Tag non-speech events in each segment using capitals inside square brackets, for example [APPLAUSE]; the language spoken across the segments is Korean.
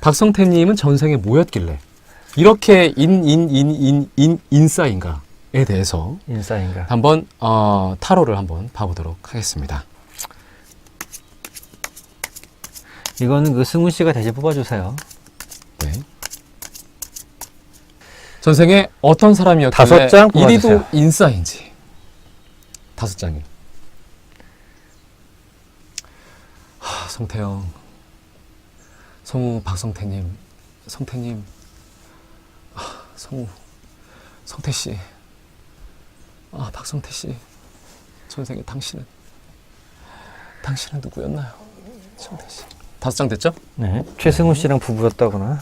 박성태님은 전생에 뭐였길래 이렇게 인 인 인 인 인 인싸인가에 대해서 인싸인가. 한번 어, 타로를 한번 봐보도록 하겠습니다. 이거는 그 승훈 씨가 다시 뽑아주세요. 네. 전생에 어떤 사람이었길래 다섯 장 이리도 뽑아주세요. 인싸인지 다섯 장이. 하, 성태형, 성우 박성태님, 성태님, 아, 성우 성태 씨, 아 박성태 씨, 전생에 당신은 당신은 누구였나요, 성태 씨? 다섯 장 됐죠? 네. 최승훈 씨랑 부부였다거나.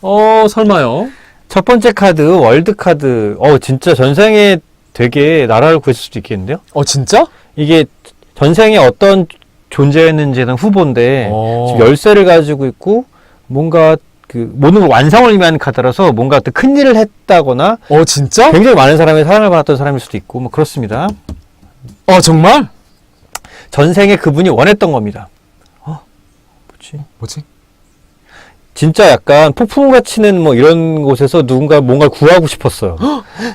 어 설마요? 첫 번째 카드 월드 카드. 어 진짜 전생에 되게 나라를 구했을 수도 있겠는데요? 어 진짜? 이게 전생에 어떤 존재였는지에 대한 후보인데 어. 지금 열쇠를 가지고 있고 뭔가 그 모든 걸 완성을 의미하는 카드라서 뭔가 큰 일을 했다거나 어 진짜? 굉장히 많은 사람의 사랑을 받았던 사람일 수도 있고 뭐 그렇습니다. 어 정말? 전생에 그분이 원했던 겁니다. 어, 뭐지? 뭐지? 진짜 약간 폭풍우가 치는 뭐 이런 곳에서 누군가 뭔가를 구하고 싶었어요.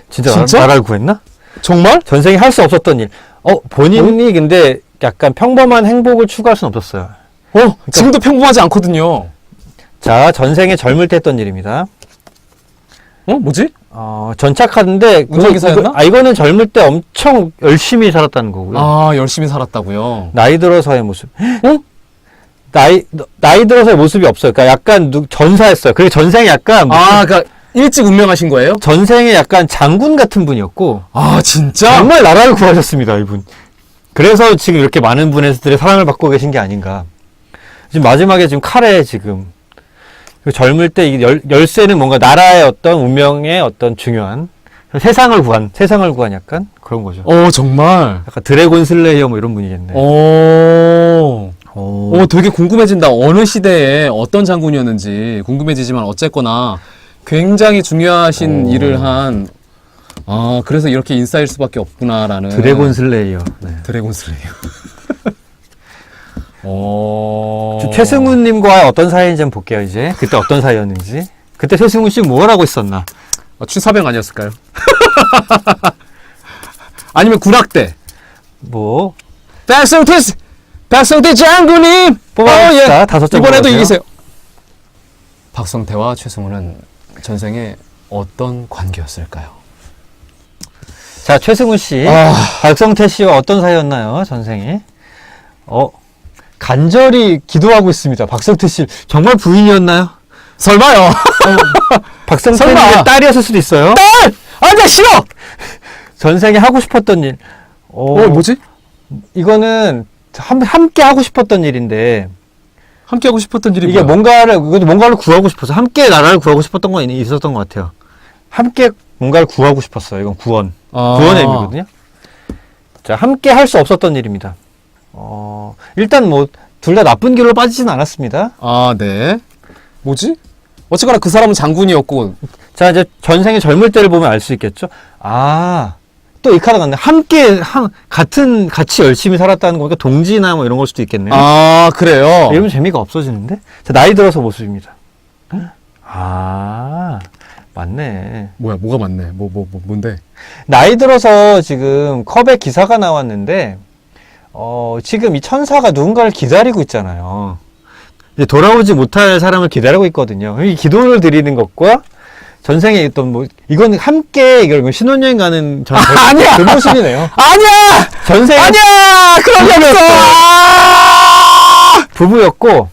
진짜, 진짜? 나, 나라를 구했나? 정말? 전생에 할 수 없었던 일. 어, 본인이 근데 약간 평범한 행복을 추구할 수는 없었어요. 어 지금도 평범하지 않거든요. 자, 전생에 젊을 때 했던 일입니다. 어 뭐지? 어, 그거- 운전기사였나? 아, 이거는 젊을 때 엄청 열심히 살았다는 거고요. 아 열심히 살았다고요. 나이 들어서의 모습. 어? 나이 나이 들어서의 모습이 없어요. 그러니까 약간 누, 전사했어요. 그리고 전생에 약간 아 그러니까 일찍 운명하신 거예요? 전생에 약간 장군 같은 분이었고 아 진짜? 정말 나라를 구하셨습니다, 이분. 그래서 지금 이렇게 많은 분들의 사랑을 받고 계신 게 아닌가. 지금 마지막에 지금 칼에 지금 그 젊을 때이 열, 열쇠는 뭔가 나라의 어떤 운명의 어떤 중요한 세상을 구한 세상을 구한 약간 그런 거죠. 어 정말. 약간 드래곤 슬레이어 뭐 이런 분이겠네. 오. 오. 오 되게 궁금해진다. 어느 시대에 어떤 장군이었는지 궁금해지지만 어쨌거나 굉장히 중요하신 오. 일을 한. 아 그래서 이렇게 인싸일 수밖에 없구나라는. 드래곤 슬레이어. 네. 드래곤 슬레이어. 오. [LAUGHS] 저 최승훈님과 어떤 사이인지 한번 볼게요, 이제. 그때 어떤 사이였는지. 그때 최승훈 씨뭘 하고 있었나? 어, 취사병 아니었을까요? [LAUGHS] 아니면 군악대. 뭐, 백성태 씨! 백성태 장군님! 뽑아봅시다. 어, 예. 다섯 장 이번에도 뽑아주세요. 이기세요. 박성태와 최승우는 전생에 어떤 관계였을까요? 자, 최승훈 씨. 아. 박성태 씨와 어떤 사이였나요, 전생에? 어, 간절히 기도하고 있습니다. 박성태 씨. 정말 부인이었나요? 설마요? [LAUGHS] 박성태님의 설마. 딸이었을 수도 있어요. 아, 나 싫어! 전생에 하고 싶었던 일. 어, 어, 뭐지? 이거는 함, 함께 하고 싶었던 일인데, 함께 하고 싶었던 일이 이게 뭐야? 뭔가를, 이것도 뭔가를 구하고 싶어서, 함께 나라를 구하고 싶었던 건 있- 있었던 것 같아요. 함께 뭔가를 구하고 싶었어요. 이건 구원. 아. 구원의 의미거든요. 자, 함께 할 수 없었던 일입니다. 어, 일단 뭐, 둘 다 나쁜 길로 빠지진 않았습니다. 아, 네. 뭐지? 어쨌거나 그 사람은 장군이었고, 자, 이제 전생의 젊을 때를 보면 알 수 있겠죠? 아, 또 이 카드가 있네. 함께, 한, 같은, 같이 열심히 살았다는 거니까 동지나 뭐 이런 걸 수도 있겠네요. 아, 그래요? 이러면 재미가 없어지는데? 자, 나이 들어서 모습입니다. 아, 맞네. 뭐야, 뭐가 맞네. 뭐, 뭐, 뭐, 뭔데? 나이 들어서 지금 컵에 기사가 나왔는데, 어, 지금 이 천사가 누군가를 기다리고 있잖아요. 이제 돌아오지 못할 사람을 기다리고 있거든요. 이 기도를 드리는 것과 전생에 있던 뭐, 이건 함께, 이걸 신혼여행 가는 전, 아, 아니야! 그 모습이네요. [LAUGHS] 아니야! 전생에 아니야! 그런 게 없어! 아! 부부였고,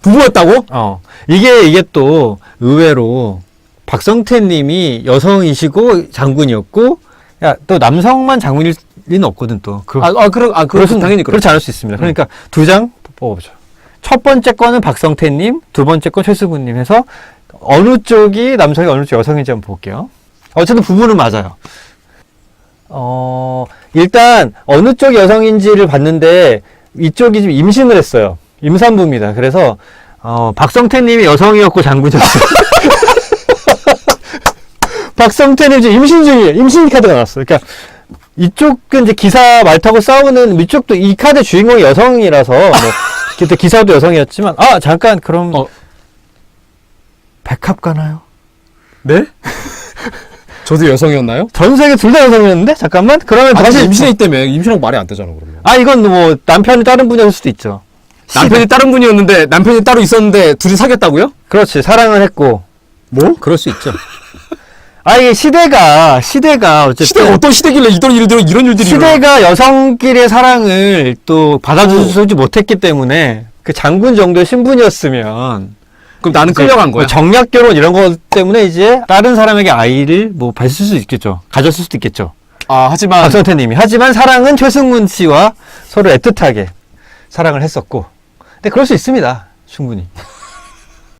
부부였다고? 어, 이게, 이게 또 의외로 박성태 님이 여성이시고 장군이었고, 야, 또 남성만 장군일 리는 없거든, 또. 그, 아, 아, 그럼, 아, 그렇 그렇- 당연히 그렇죠. 그렇지 않을 수 있습니다. 그러니까 두장 뽑아보죠. 첫 번째 거는 박성태 님, 두 번째 건 최수근 님 해서 어느 쪽이 남성이 어느 쪽 여성인지 한번 볼게요. 어쨌든 부부는 맞아요. 어, 일단 어느 쪽 여성인지를 봤는데 이쪽이 지금 임신을 했어요. 임산부입니다. 그래서 어, 박성태 님이 여성이었고 장군이었어요. [LAUGHS] 박성태님 지금 임신 중이에요. 임신 카드가 나왔어요. 그러니까 이쪽은 이제 기사 말 타고 싸우는 이쪽도 이 카드 주인공이 여성이라서 뭐 [LAUGHS] 그때 기사도 여성이었지만 아 잠깐 그럼 어. 백합 가나요? 네? [LAUGHS] 저도 여성이었나요? 전 세계 둘 다 여성이었는데? 잠깐만. 그러면 아, 임신했기 때문에 임신하고 말이 안 되잖아 그러면. 아 이건 뭐 남편이 다른 분이었을 수도 있죠. 남편이 다른 분이었는데 남편이 따로 있었는데 둘이 사귀었다고요? 그렇지 사랑을 했고 뭐? 그럴 수 있죠. [LAUGHS] 아 이게 시대가 시대가 어쨌든 시대가 어떤 시대길래 이런 일이 이런 이런 일들이? 시대가 여성끼리의 사랑을 또 받아주지 못했기 때문에 그 장군 정도의 신분이었으면 그럼 나는 끌려간 거야. 뭐 정략 결혼 이런 것 때문에 이제 다른 사람에게 아이를 뭐 뵀을 수 있겠죠. 가졌을 수도 있겠죠. 아 하지만 박성태님이 하지만 사랑은 최승훈 씨와 서로 애틋하게 사랑을 했었고. 근데 그럴 수 있습니다. 충분히.